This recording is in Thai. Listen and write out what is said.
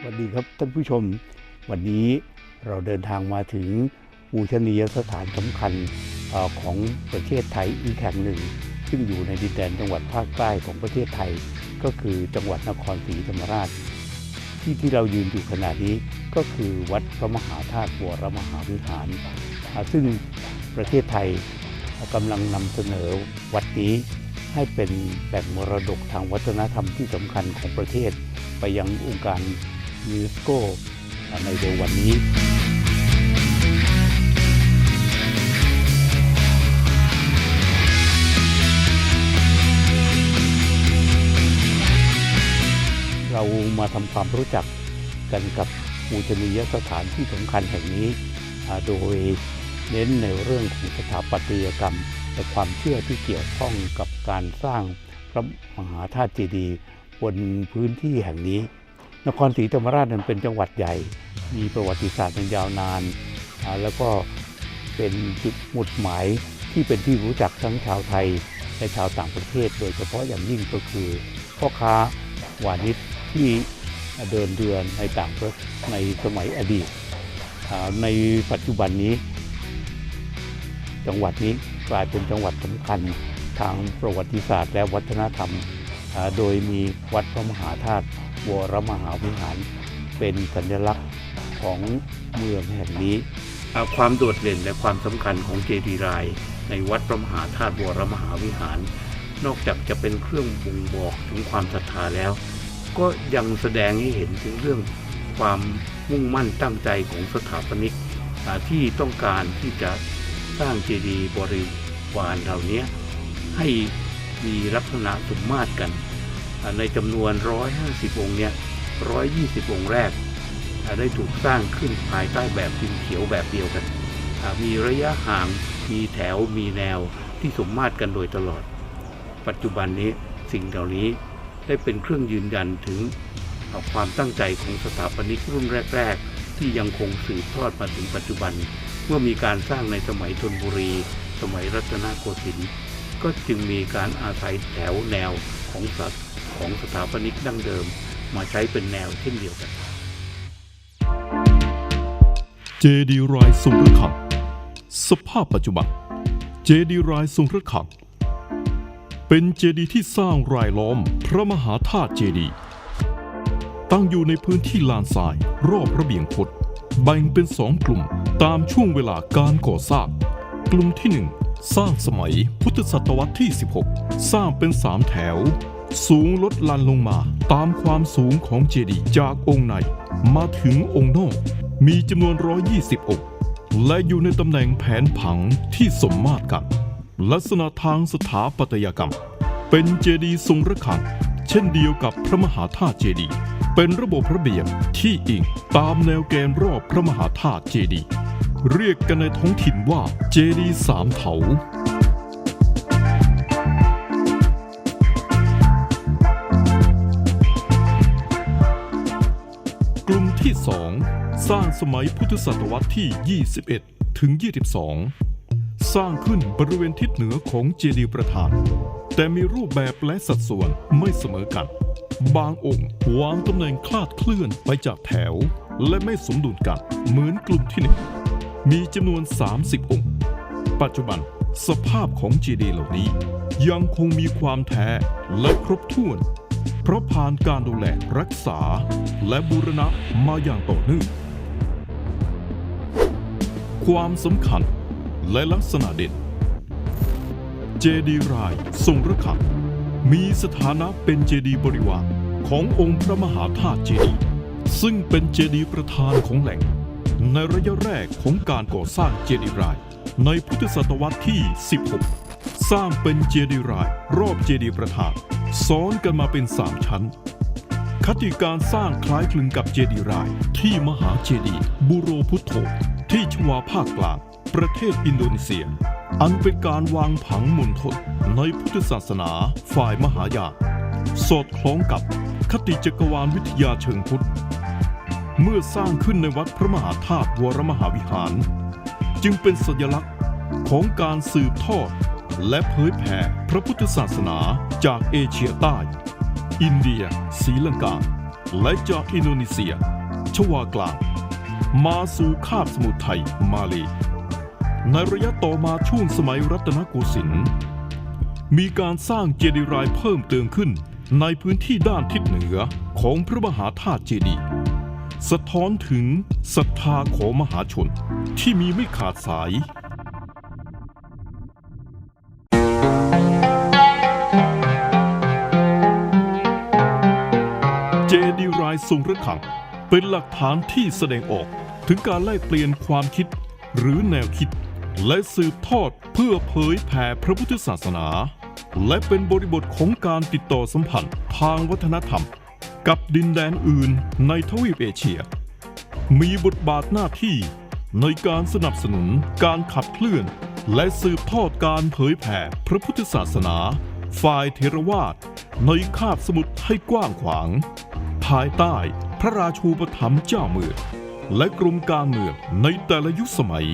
สวัสดีครับท่านผู้ชม วันนี้เราเดินทางมาถึงปูชนียสถานสำคัญอของประเทศไทยอีกแห่งหนึ่ง ซึ่งอยู่ในดินแดนจังหวัดภาคใต้ของประเทศไทย ก็คือจังหวัดนครศรีธรรมราช ที่ที่เรายืนอยู่ขณะนี้ก็คือวัดพระมหาธาตุบัวรมหาวิหาร ซึ่งประเทศไทยกำลังนำเสนอวัดนี้ให้เป็นแหล่งมรดกทางวัฒนธรรมที่สำคัญของประเทศ ไปยังองค์การ ยูเนสโกในเร็ววันนี้เรามาทำความรู้จักกันกับปูชนียสถานที่สำคัญแห่งนี้ โดยเน้นในเรื่องของสถาปัตยกรรม และความเชื่อที่เกี่ยวข้องกับการสร้างพระมหาธาตุเจดีย์บนพื้นที่แห่งนี้ นครศรีธรรมราชนั้นเป็นจังหวัดใหญ่ มีประวัติศาสตร์อันยาวนาน แล้วก็เป็นจุดหมุดหมายที่เป็นที่รู้จักทั้งชาวไทยและชาวต่างประเทศ โดยเฉพาะอย่างยิ่งก็คือพ่อค้าวานิชที่เดินเรือในต่างประเทศในสมัยอดีต ในปัจจุบันนี้ จังหวัดนี้กลายเป็นจังหวัดสำคัญทางประวัติศาสตร์และวัฒนธรรม โดยมีวัดพระมหาธาตุ วรมหาวิหาร เป็นสัญลักษณ์ของเมืองแห่งนี้ ความโดดเด่นและความสำคัญของเจดีย์ราย ในวัดพระมหาธาตุวรมหาวิหาร นอกจากจะเป็นเครื่องบ่งบอกถึงความศรัทธาแล้ว ก็ยังแสดงให้เห็นถึงเรื่องความมุ่งมั่นตั้งใจของสถาปนิกที่ต้องการที่จะสร้างเจดีย์บริวารเหล่านี้ให้มีลักษณะสมมาตรกัน ในจำนวน 150 องค์เนี่ย 120 องค์แรก ได้ถูกสร้างขึ้นภายใต้แบบพิมพ์เขียวแบบเดียวกัน มีระยะห่าง มีแถว มีแนวที่สมมาตรกันโดยตลอด ปัจจุบันนี้สิ่งเหล่านี้ได้เป็นเครื่องยืนยันถึงความตั้งใจของสถาปนิกรุ่นแรก ๆ ที่ยังคงสืบทอดมาถึงปัจจุบัน เมื่อมีการสร้างในสมัยธนบุรี สมัยรัตนโกสินทร์ก็จึงมีการอาศัยแถวแนวของสัตว ของสถาปนิกดั้งเดิม มาใช้เป็นแนวเช่นเดียวกันเจดีย์รายทรงระฆังสภาพปัจจุบันเจดีย์รายทรงระฆังเป็นเจดีย์ที่สร้างรายล้อมพระมหาธาตุเจดีย์ตั้งอยู่ในพื้นที่ลานทรายรอบระเบียงคดแบ่งเป็นสองกลุ่มตามช่วงเวลาการก่อสร้าง กลุ่มที่หนึ่งสร้างสมัยพุทธศตวรรษที่ 16 สร้างเป็นสามแถว สูงลดลันลงมา ตามความสูงของเจดีย์จากองค์ใน มาถึงองค์นอก มีจำนวน 120 องค์ และอยู่ในตำแหน่งแผนผังที่สมมาตรกัน ลักษณะทางสถาปัตยกรรม เป็นเจดีย์ทรงระฆัง เช่นเดียวกับพระมหาธาตุเจดีย์เป็นระบบระเบียบที่อิงตามแนวแกนรอบพระมหาธาตุเจดีย์เรียกกันในท้องถิ่นว่าเจดีย์สามเถา ที่ 2 สร้างสมัยพุทธศตวรรษที่ 21 ถึง 22 สร้างขึ้นบริเวณทิศเหนือของเจดีย์ประธาน แต่มีรูปแบบและสัดส่วนไม่เสมอกัน บางองค์วางตำแหน่งคลาดเคลื่อนไปจากแถว และไม่สมดุลกัน เหมือนกลุ่มที่หนึ่งมีจำนวน 30 องค์ ปัจจุบันสภาพของเจดีย์เหล่านี้ ยังคงมีความแท้และครบถ้วน เพราะผ่านการดูแลรักษา และบูรณะมาอย่างต่อเนื่อง ความสำคัญและลักษณะเด่น เจดีรายทรงระฆังมีสถานะเป็นเจดีบริวารขององค์พระมหาธาตุเจดี ซึ่งเป็นเจดีประธานของแหล่ง ในระยะแรกของการก่อสร้างเจดีราย ในพุทธศตวรรษที่ 16 สร้างเป็นเจดีรายรอบเจดีประธาน ซ้อนกันมาเป็นสามชั้น คติการสร้างคล้ายคลึงกับเจดีย์ราย ที่มหาเจดีย์บูโรพุทโธที่ชวาภาคกลาง ประเทศอินโดนีเซีย อันเป็นการวางผังมณฑลในพุทธศาสนาฝ่ายมหายานสอดคล้องกับคติจักรวาลวิทยาเชิงพุทธ เมื่อสร้างขึ้นในวัดพระมหาธาตุวรมหาวิหาร จึงเป็นสัญลักษณ์ของการสืบทอด และเผยแผ่พระพุทธศาสนาจากเอเชียใต้ อินเดียศรีลังกา และจากอินโดนีเซีย ชวากลางมาสู่คาบสมุทรไทยมาเลในระยะต่อมาช่วงสมัยรัตนโกสินทร์มีการสร้างเจดีย์รายเพิ่มเติมขึ้นในพื้นที่ด้านทิศเหนือของพระมหาธาตุเจดีย์สะท้อนถึงศรัทธาของมหาชนที่มีไม่ขาดสาย ทรงระฆัง เป็นหลักฐานที่แสดงออกถึงการแลกเปลี่ยนความคิดหรือแนวคิด และสืบทอดเพื่อเผยแผ่พระพุทธศาสนา และเป็นบริบทของการติดต่อสัมพันธ์ทางวัฒนธรรม กับดินแดนอื่นในทวีปเอเชีย มีบทบาทหน้าที่ในการสนับสนุนการขับเคลื่อน และสืบทอดการเผยแผ่พระพุทธศาสนา ฝ่ายเทรวาสในคาบสมุทรให้กว้างขวาง ภายใต้พระราชูปถัมภ์เจ้าเมืองและกรมการเมืองในแต่ละยุคสมัย